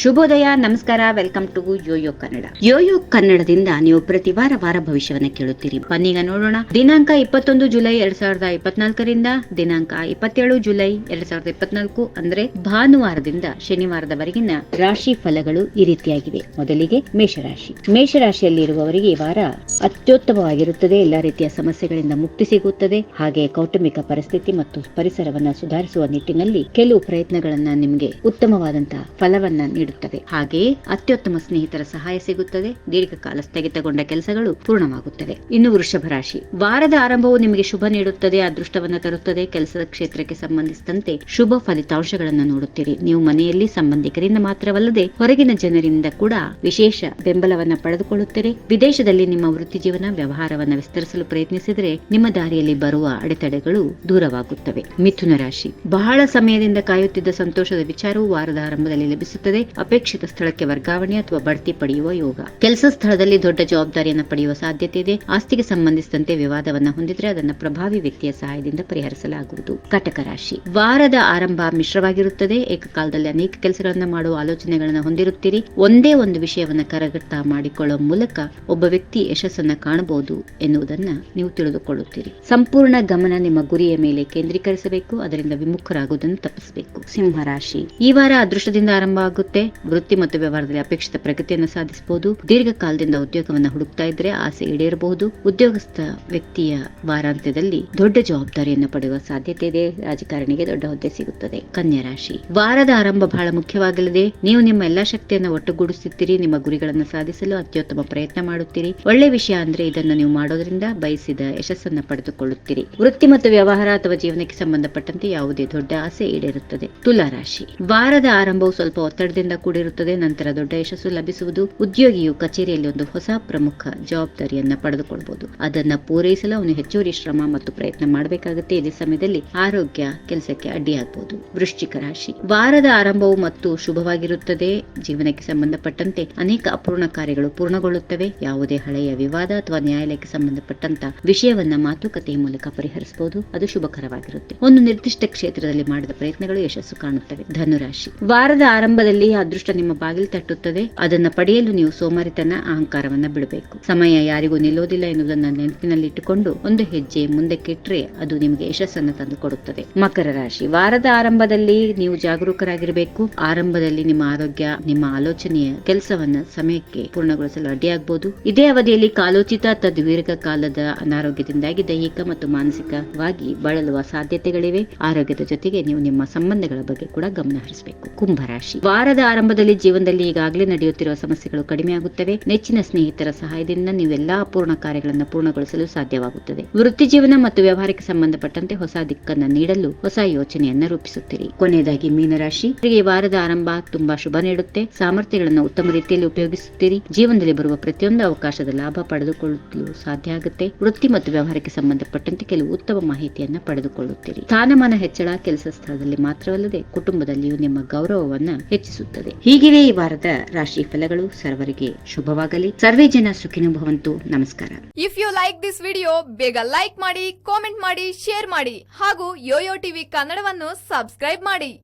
ಶುಭೋದಯ, ನಮಸ್ಕಾರ, welcome to yoyo Kannada. Yoyo ಕನ್ನಡದಿಂದ ನೀವು ಪ್ರತಿ ವಾರ ವಾರ ಭವಿಷ್ಯವನ್ನ ಕೇಳುತ್ತೀರಿ. ಬನ್ನೀಗ ನೋಡೋಣ. ದಿನಾಂಕ ಇಪ್ಪತ್ತೊಂದು ಜುಲೈ ಎರಡ್ ಸಾವಿರದ ಇಪ್ಪತ್ನಾಲ್ಕರಿಂದ ದಿನಾಂಕ ಇಪ್ಪತ್ತೇಳು ಜುಲೈ ಎರಡ್ ಸಾವಿರದ ಇಪ್ಪತ್ನಾಲ್ಕು, ಅಂದ್ರೆ ಭಾನುವಾರದಿಂದ ಶನಿವಾರದವರೆಗಿನ ರಾಶಿ ಫಲಗಳು ಈ ರೀತಿಯಾಗಿವೆ. ಮೊದಲಿಗೆ ಮೇಷರಾಶಿ. ಮೇಷರಾಶಿಯಲ್ಲಿ ಇರುವವರಿಗೆ ಈ ವಾರ ಅತ್ಯುತ್ತಮವಾಗಿರುತ್ತದೆ. ಎಲ್ಲಾ ರೀತಿಯ ಸಮಸ್ಯೆಗಳಿಂದ ಮುಕ್ತಿ ಸಿಗುತ್ತದೆ. ಹಾಗೆ ಕೌಟುಂಬಿಕ ಪರಿಸ್ಥಿತಿ ಮತ್ತು ಪರಿಸರವನ್ನ ಸುಧಾರಿಸುವ ನಿಟ್ಟಿನಲ್ಲಿ ಕೆಲವು ಪ್ರಯತ್ನಗಳನ್ನ ನಿಮಗೆ ಉತ್ತಮವಾದಂತಹ ಫಲವನ್ನ ನೀಡುತ್ತವೆ ಹಾಗೆಯೇ ಅತ್ಯುತ್ತಮ ಸ್ನೇಹಿತರ ಸಹಾಯ ಸಿಗುತ್ತದೆ. ದೀರ್ಘಕಾಲ ಸ್ಥಗಿತಗೊಂಡ ಕೆಲಸಗಳು ಪೂರ್ಣವಾಗುತ್ತವೆ. ಇನ್ನು ವೃಷಭ ರಾಶಿ. ವಾರದ ಆರಂಭವು ನಿಮಗೆ ಶುಭ ನೀಡುತ್ತದೆ, ಅದೃಷ್ಟವನ್ನು ತರುತ್ತದೆ. ಕೆಲಸದ ಕ್ಷೇತ್ರಕ್ಕೆ ಸಂಬಂಧಿಸಿದಂತೆ ಶುಭ ಫಲಿತಾಂಶಗಳನ್ನು ನೋಡುತ್ತೀರಿ. ನೀವು ಮನೆಯಲ್ಲಿ ಸಂಬಂಧಿಕರಿಂದ ಮಾತ್ರವಲ್ಲದೆ ಹೊರಗಿನ ಜನರಿಂದ ಕೂಡ ವಿಶೇಷ ಬೆಂಬಲವನ್ನು ಪಡೆದುಕೊಳ್ಳುತ್ತೀರಿ. ವಿದೇಶದಲ್ಲಿ ನಿಮ್ಮ ವೃತ್ತಿ ಜೀವನ, ವ್ಯವಹಾರವನ್ನು ವಿಸ್ತರಿಸಲು ಪ್ರಯತ್ನಿಸಿದರೆ ನಿಮ್ಮ ದಾರಿಯಲ್ಲಿ ಬರುವ ಅಡೆತಡೆಗಳು ದೂರವಾಗುತ್ತವೆ. ಮಿಥುನ ರಾಶಿ. ಬಹಳ ಸಮಯದಿಂದ ಕಾಯುತ್ತಿದ್ದ ಸಂತೋಷದ ವಿಚಾರವು ವಾರದ ಆರಂಭದಲ್ಲಿ ಲಭಿಸುತ್ತದೆ. ಅಪೇಕ್ಷಿತ ಸ್ಥಳಕ್ಕೆ ವರ್ಗಾವಣೆ ಅಥವಾ ಬಡ್ತಿ ಪಡೆಯುವ ಯೋಗ. ಕೆಲಸ ಸ್ಥಳದಲ್ಲಿ ದೊಡ್ಡ ಜವಾಬ್ದಾರಿಯನ್ನು ಪಡೆಯುವ ಸಾಧ್ಯತೆ ಇದೆ ಆಸ್ತಿಗೆ ಸಂಬಂಧಿಸಿದಂತೆ ವಿವಾದವನ್ನ ಹೊಂದಿದ್ರೆ ಅದನ್ನ ಪ್ರಭಾವಿ ವ್ಯಕ್ತಿಯ ಸಹಾಯದಿಂದ ಪರಿಹರಿಸಲಾಗುವುದು. ಕಟಕ ರಾಶಿ. ವಾರದ ಆರಂಭ ಮಿಶ್ರವಾಗಿರುತ್ತದೆ. ಏಕಕಾಲದಲ್ಲಿ ಅನೇಕ ಕೆಲಸಗಳನ್ನು ಮಾಡುವ ಆಲೋಚನೆಗಳನ್ನು ಹೊಂದಿರುತ್ತೀರಿ. ಒಂದೇ ಒಂದು ವಿಷಯವನ್ನ ಕರಗಟ್ಟ ಮಾಡಿಕೊಳ್ಳುವ ಮೂಲಕ ಒಬ್ಬ ವ್ಯಕ್ತಿ ಯಶಸ್ಸನ್ನು ಕಾಣಬಹುದು ಎನ್ನುವುದನ್ನ ನೀವು ತಿಳಿದುಕೊಳ್ಳುತ್ತೀರಿ. ಸಂಪೂರ್ಣ ಗಮನ ನಿಮ್ಮ ಗುರಿಯ ಮೇಲೆ ಕೇಂದ್ರೀಕರಿಸಬೇಕು. ಅದರಿಂದ ವಿಮುಖರಾಗುವುದನ್ನು ತಪ್ಪಿಸಬೇಕು. ಸಿಂಹ ರಾಶಿ. ಈ ವಾರ ಅದೃಷ್ಟದಿಂದ ಆರಂಭ ಆಗುತ್ತೆ. ವೃತ್ತಿ ಮತ್ತು ವ್ಯವಹಾರದಲ್ಲಿ ಅಪೇಕ್ಷಿತ ಪ್ರಗತಿಯನ್ನು ಸಾಧಿಸಬಹುದು. ದೀರ್ಘಕಾಲದಿಂದ ಉದ್ಯೋಗವನ್ನ ಹುಡುಕ್ತಾ ಇದ್ರೆ ಆಸೆ ಈಡೇರಬಹುದು. ಉದ್ಯೋಗಸ್ಥ ವ್ಯಕ್ತಿಯ ವಾರಾಂತ್ಯದಲ್ಲಿ ದೊಡ್ಡ ಜವಾಬ್ದಾರಿಯನ್ನು ಪಡೆಯುವ ಸಾಧ್ಯತೆ ಇದೆ. ರಾಜಕಾರಣಿಗೆ ದೊಡ್ಡ ಹುದ್ದೆ ಸಿಗುತ್ತದೆ. ಕನ್ಯಾ ರಾಶಿ. ವಾರದ ಆರಂಭ ಬಹಳ ಮುಖ್ಯವಾಗಲಿದೆ. ನೀವು ನಿಮ್ಮ ಎಲ್ಲಾ ಶಕ್ತಿಯನ್ನು ಒಟ್ಟುಗೂಡಿಸುತ್ತೀರಿ. ನಿಮ್ಮ ಗುರಿಗಳನ್ನು ಸಾಧಿಸಲು ಅತ್ಯುತ್ತಮ ಪ್ರಯತ್ನ ಮಾಡುತ್ತೀರಿ. ಒಳ್ಳೆ ವಿಷಯ ಅಂದ್ರೆ ಇದನ್ನು ನೀವು ಮಾಡೋದ್ರಿಂದ ಬಯಸಿದ ಯಶಸ್ಸನ್ನು ಪಡೆದುಕೊಳ್ಳುತ್ತೀರಿ. ವೃತ್ತಿ ಮತ್ತು ವ್ಯವಹಾರ ಅಥವಾ ಜೀವನಕ್ಕೆ ಸಂಬಂಧಪಟ್ಟಂತೆ ಯಾವುದೇ ದೊಡ್ಡ ಆಸೆ ಈಡೇರುತ್ತದೆ. ತುಲಾ ರಾಶಿ. ವಾರದ ಆರಂಭವು ಸ್ವಲ್ಪ ಒತ್ತಡದಿಂದ ಕೂಡಿರುತ್ತದೆ. ನಂತರ ದೊಡ್ಡ ಯಶಸ್ಸು ಲಭಿಸುವುದು ಉದ್ಯೋಗಿಯು ಕಚೇರಿಯಲ್ಲಿ ಒಂದು ಹೊಸ ಪ್ರಮುಖ ಜವಾಬ್ದಾರಿಯನ್ನ ಪಡೆದುಕೊಳ್ಳಬಹುದು ಅದನ್ನ ಪೂರೈಸಲು ಅವನು ಹೆಚ್ಚುವರಿ ಶ್ರಮ ಮತ್ತು ಪ್ರಯತ್ನ ಮಾಡಬೇಕಾಗುತ್ತೆ. ಇದೇ ಸಮಯದಲ್ಲಿ ಆರೋಗ್ಯ ಕೆಲಸಕ್ಕೆ ಅಡ್ಡಿಯಾಗಬಹುದು ವೃಶ್ಚಿಕ ರಾಶಿ. ವಾರದ ಆರಂಭವು ಮತ್ತು ಶುಭವಾಗಿರುತ್ತದೆ. ಜೀವನಕ್ಕೆ ಸಂಬಂಧಪಟ್ಟಂತೆ ಅನೇಕ ಅಪೂರ್ಣ ಕಾರ್ಯಗಳು ಪೂರ್ಣಗೊಳ್ಳುತ್ತವೆ. ಯಾವುದೇ ಹಳೆಯ ವಿವಾದ ಅಥವಾ ನ್ಯಾಯಾಲಯಕ್ಕೆ ಸಂಬಂಧಪಟ್ಟಂತ ವಿಷಯವನ್ನ ಮಾತುಕತೆಯ ಮೂಲಕ ಪರಿಹರಿಸಬಹುದು. ಅದು ಶುಭಕರವಾಗಿರುತ್ತೆ. ಒಂದು ನಿರ್ದಿಷ್ಟ ಕ್ಷೇತ್ರದಲ್ಲಿ ಮಾಡಿದ ಪ್ರಯತ್ನಗಳು ಯಶಸ್ಸು ಕಾಣುತ್ತವೆ. ಧನುರಾಶಿ. ವಾರದ ಆರಂಭದಲ್ಲಿ ಅದೃಷ್ಟ ನಿಮ್ಮ ಬಾಗಿಲು ತಟ್ಟುತ್ತದೆ. ಅದನ್ನ ಪಡೆಯಲು ನೀವು ಸೋಮಾರಿತನ ಅಹಂಕಾರವನ್ನ ಬಿಡಬೇಕು. ಸಮಯ ಯಾರಿಗೂ ನಿಲ್ಲೋದಿಲ್ಲ ಎನ್ನುವುದನ್ನ ನೆನಪಿನಲ್ಲಿಟ್ಟುಕೊಂಡು ಒಂದು ಹೆಜ್ಜೆ ಮುಂದಕ್ಕಿಟ್ರೆ ಅದು ನಿಮಗೆ ಯಶಸ್ಸನ್ನು ತಂದು ಕೊಡುತ್ತದೆ. ಮಕರ ರಾಶಿ. ವಾರದ ಆರಂಭದಲ್ಲಿ ನೀವು ಜಾಗರೂಕರಾಗಿರಬೇಕು. ಆರಂಭದಲ್ಲಿ ನಿಮ್ಮ ಆರೋಗ್ಯ, ನಿಮ್ಮ ಆಲೋಚನೆಯ ಕೆಲಸವನ್ನ ಸಮಯಕ್ಕೆ ಪೂರ್ಣಗೊಳಿಸಲು ಅಡ್ಡಿಯಾಗಬಹುದು ಇದೇ ಅವಧಿಯಲ್ಲಿ ಕಾಲೋಚಿತ ಅಥವಾ ದೀರ್ಘಕಾಲದ ಅನಾರೋಗ್ಯದಿಂದಾಗಿ ದೈಹಿಕ ಮತ್ತು ಮಾನಸಿಕವಾಗಿ ಬಳಲುವ ಸಾಧ್ಯತೆಗಳಿವೆ. ಆರೋಗ್ಯದ ಜೊತೆಗೆ ನೀವು ನಿಮ್ಮ ಸಂಬಂಧಗಳ ಬಗ್ಗೆ ಕೂಡ ಗಮನ ಹರಿಸಬೇಕು. ಕುಂಭರಾಶಿ ವಾರದ ಆರಂಭದಲ್ಲಿ ಜೀವನದಲ್ಲಿ ಈಗಾಗಲೇ ನಡೆಯುತ್ತಿರುವ ಸಮಸ್ಯೆಗಳು ಕಡಿಮೆಯಾಗುತ್ತವೆ. ನೆಚ್ಚಿನ ಸ್ನೇಹಿತರ ಸಹಾಯದಿಂದ ನೀವೆಲ್ಲಾ ಅಪೂರ್ಣ ಕಾರ್ಯಗಳನ್ನು ಪೂರ್ಣಗೊಳಿಸಲು ಸಾಧ್ಯವಾಗುತ್ತದೆ. ವೃತ್ತಿ ಜೀವನ ಮತ್ತು ವ್ಯವಹಾರಕ್ಕೆ ಸಂಬಂಧಪಟ್ಟಂತೆ ಹೊಸ ದಿಕ್ಕನ್ನ ನೀಡಲು ಹೊಸ ಯೋಚನೆಯನ್ನ ರೂಪಿಸುತ್ತೀರಿ. ಕೊನೆಯದಾಗಿ ಮೀನರಾಶಿ. ಈ ವಾರದ ಆರಂಭ ತುಂಬಾ ಶುಭ ನೀಡುತ್ತೆ. ಸಾಮರ್ಥ್ಯಗಳನ್ನು ಉತ್ತಮ ರೀತಿಯಲ್ಲಿ ಉಪಯೋಗಿಸುತ್ತೀರಿ. ಜೀವನದಲ್ಲಿ ಬರುವ ಪ್ರತಿಯೊಂದು ಅವಕಾಶದ ಲಾಭ ಪಡೆದುಕೊಳ್ಳಲು ಸಾಧ್ಯ ಆಗುತ್ತೆ. ವೃತ್ತಿ ಮತ್ತು ವ್ಯವಹಾರಕ್ಕೆ ಸಂಬಂಧಪಟ್ಟಂತೆ ಕೆಲವು ಉತ್ತಮ ಮಾಹಿತಿಯನ್ನ ಪಡೆದುಕೊಳ್ಳುತ್ತೀರಿ. ಸ್ಥಾನಮಾನ ಹೆಚ್ಚಳ ಕೆಲಸ ಸ್ಥಳದಲ್ಲಿ ಮಾತ್ರವಲ್ಲದೆ ಕುಟುಂಬದಲ್ಲಿಯೂ ನಿಮ್ಮ ಗೌರವವನ್ನು ಹೆಚ್ಚಿಸುತ್ತದೆ. ಹೀಗಿವೆ ಈ ವಾರದ ರಾಶಿ ಫಲಗಳು ಸರ್ವರಿಗೆ ಶುಭವಾಗಲಿ. ಸರ್ವೇ ಜನ ಭವಂತು. ನಮಸ್ಕಾರ. If you like this video ಬೇಗ ಲೈಕ್ ಮಾಡಿ ಕಾಮೆಂಟ್ ಮಾಡಿ ಶೇರ್ ಮಾಡಿ ಹಾಗೂ ಯೋಯೋ ಟಿವಿ ಕನ್ನಡವನ್ನು ಸಬ್ಸ್ಕ್ರೈಬ್ ಮಾಡಿ.